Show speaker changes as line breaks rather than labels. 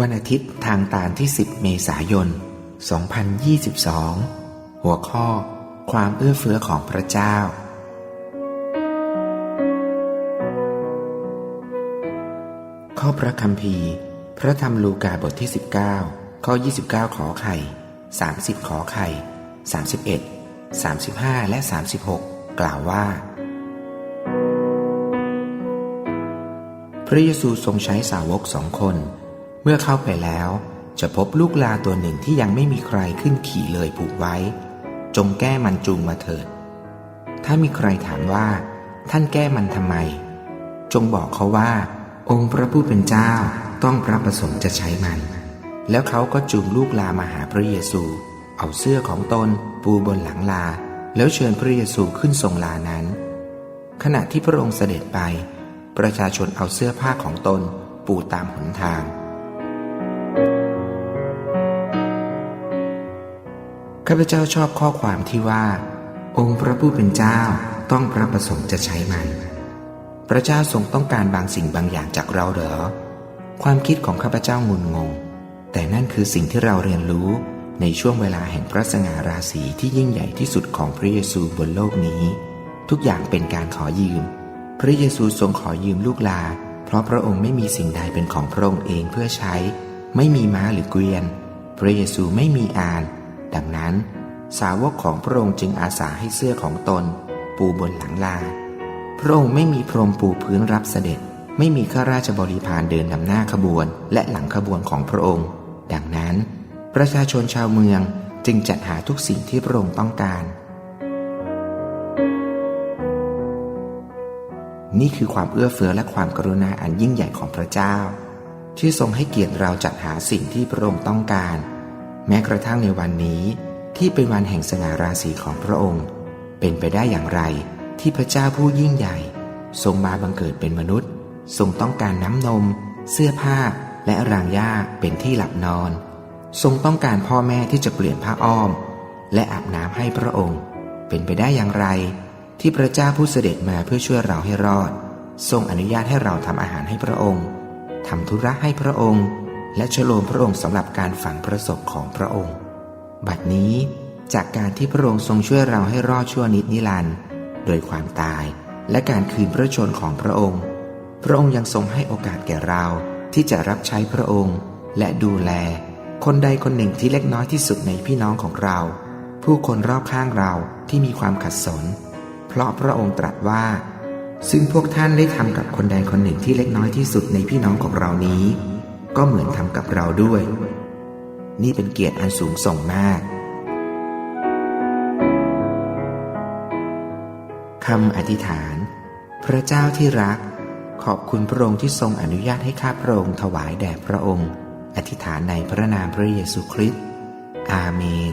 วันอาทิตย์ทางตาลที่ 10 เมษายน 2022 หัวข้อ ความเอื้อเฟื้อของพระเจ้า ข้อพระคัมภีร์ พระธรรมลูกาบทที่ 19 ข้อ 29 ขอไข่ 30 ขอไข่ 31 35 และ 36 กล่าวว่า พระเยซูทรงใช้สาวกสองคน มื่อเข้าไปแล้ว จะพบลูกลาตัวหนึ่งที่ยังไม่มีใครขึ้นขี่เลยผูกไว้ จงแก้มันจูงมาเถิด ถ้ามีใครถามว่า ท่านแก้มันทำไม จงบอกเขาว่า องค์พระผู้เป็นเจ้าต้องพระประสงค์จะใช้มัน แล้วเขาก็จูงลูกลามาหาพระเยซู เอาเสื้อของตนปูบนหลังลา แล้วเชิญพระเยซูขึ้นทรงลานั้น ขณะที่พระองค์เสด็จไป ประชาชนเอาเสื้อผ้าของตนปูตามหนทาง ข้าพเจ้าชอบข้อความที่ว่า องค์พระผู้เป็นเจ้าต้องพระประสงค์จะใช้มัน พระเจ้าทรงต้องการบางสิ่งบางอย่างจากเราเหรอ ความคิดของข้าพเจ้างุนงง แต่นั่นคือสิ่งที่เราเรียนรู้ในช่วงเวลาแห่งพระสง่าราศีที่ยิ่งใหญ่ที่สุดของพระเยซูบนโลกนี้ ทุกอย่างเป็นการขอยืม พระเยซูทรงขอยืมลูกลา เพราะพระองค์ไม่มีสิ่งใดเป็นของพระองค์เองเพื่อใช้ ไม่มีม้าหรือเกวียน พระเยซูไม่มีอาน ดังนั้น สาวกของพระองค์จึงอาสาให้เสื้อของตน ปูบนหลังลา พระองค์ไม่มีพรมปูพื้นรับเสด็จ ไม่มีข้าราชบริพารเดินนำหน้าขบวน และหลังขบวนของพระองค์ ดังนั้น ประชาชนชาวเมืองจึงจัดหาทุกสิ่งที่พระองค์ต้องการ นี่คือความเอื้อเฟื้อและความกรุณาอันยิ่งใหญ่ของพระเจ้า ที่ทรงให้เกียรติเราจัดหาสิ่งที่พระองค์ต้องการ แม้กระทั่งในวันนี้ที่เป็นวันแห่งสง่าราศีของพระองค์ เป็นไปได้อย่างไรที่พระเจ้าผู้ยิ่งใหญ่ ทรงมาบังเกิดเป็นมนุษย์ ทรงต้องการน้ำนม เสื้อผ้าและรางหญ้าเป็นที่หลับนอน ทรงต้องการพ่อแม่ที่จะเปลี่ยนผ้าอ้อม และอาบน้ำให้พระองค์ เป็นไปได้อย่างไร ที่พระเจ้าผู้เสด็จมาเพื่อช่วยเราให้รอด ทรงอนุญาตให้เราทำอาหารให้พระองค์ทำธุระให้พระองค์ และฉโลมพระองค์สำหรับการฝังประสบของพระองค์ บัดนี้จากการที่พระองค์ทรงช่วยเราให้รอดชั่วนิดนิรันด์โดยความตายและการคืนพระชนของพระองค์ พระองค์ยังทรงให้โอกาสแก่เราที่จะรับใช้พระองค์ และดูแล คนใดคนหนึ่งที่เล็กน้อยที่สุดในพี่น้องของเรา ผู้คนรอบข้างเราที่มีความขัดสน เพราะพระองค์ตรัสว่า ซึ่งพวกท่านได้ทำกับคนใดคนหนึ่งที่เล็กน้อยที่สุดในพี่น้องของเรานี้ ก็เหมือนทำกับเราด้วย นี่เป็นเกียรติอันสูงส่งมาก คำอธิษฐาน พระเจ้าที่รัก ขอบคุณพระองค์ที่ทรงอนุญาตให้ข้าพระองค์ถวายแด่พระองค์ อธิษฐานในพระนามพระเยซูคริสต์อาเมน